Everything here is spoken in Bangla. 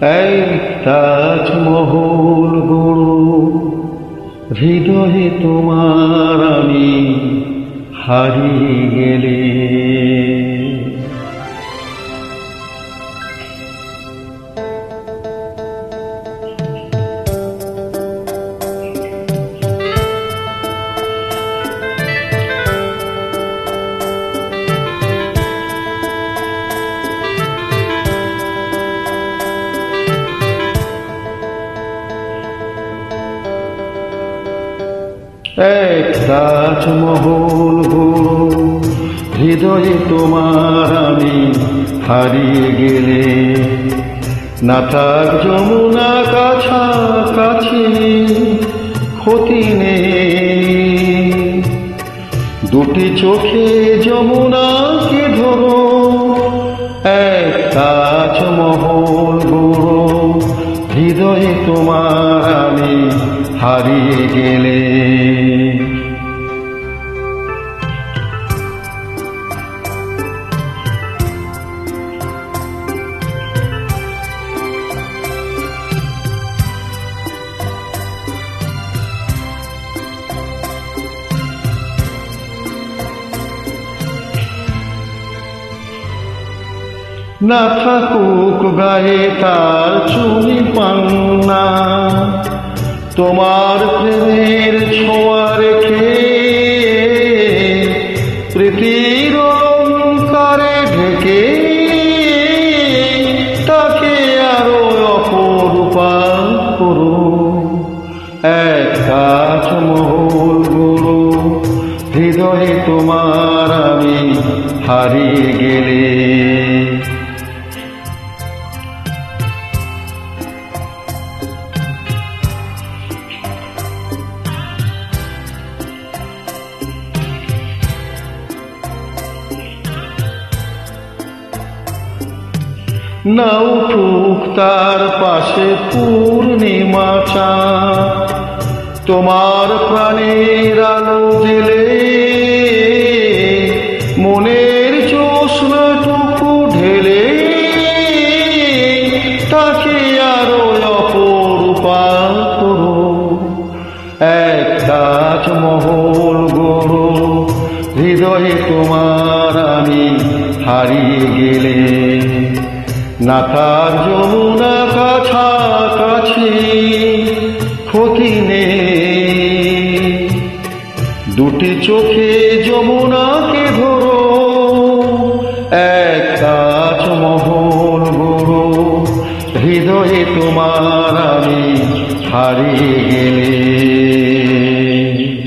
এই তাজমহল গুরু হৃদয়ে তোমার আমি হারিয়ে গেলে। এক তাজমহল হৃদয়ে তোমার আমি হারিয়ে গেলে। না থাক যমুনা কাছাকাছি, ক্ষতি নেই। দুটি চোখে যমুনাকে ধরো, এক তাজমহল গড়ো হৃদয়ে তোমার আমি হারিয়ে গেলে। না থাকুক গায়ে তার চুনি পান্না। তোমার প্রেমের ছোঁয়া রেখে প্রীতির অলঙ্কারে ঢেকে তাকে আরও অপরূপা করো। এক কাজ মহল গুরু হৃদয়ে তোমার আমি হারিয়ে গেলে। না উঠুক তার পাশে পূর্ণিমা চাঁদ তোমার প্রাণের আলো জেলে মনের চোষনাটুকু ঢেলে তাকে আরও অপরূপা করো। এক তাজমহল গড়ো, হৃদয়ে তোমার আমি হারিয়ে গেলে না তার যমুনা কাছাকাছি ক্ষতি নেই দুটি চোখে যমুনাকে ধরো, এক তাজমহল গড়ো। হৃদয়ে তোমার আমি হারিয়ে গেলে।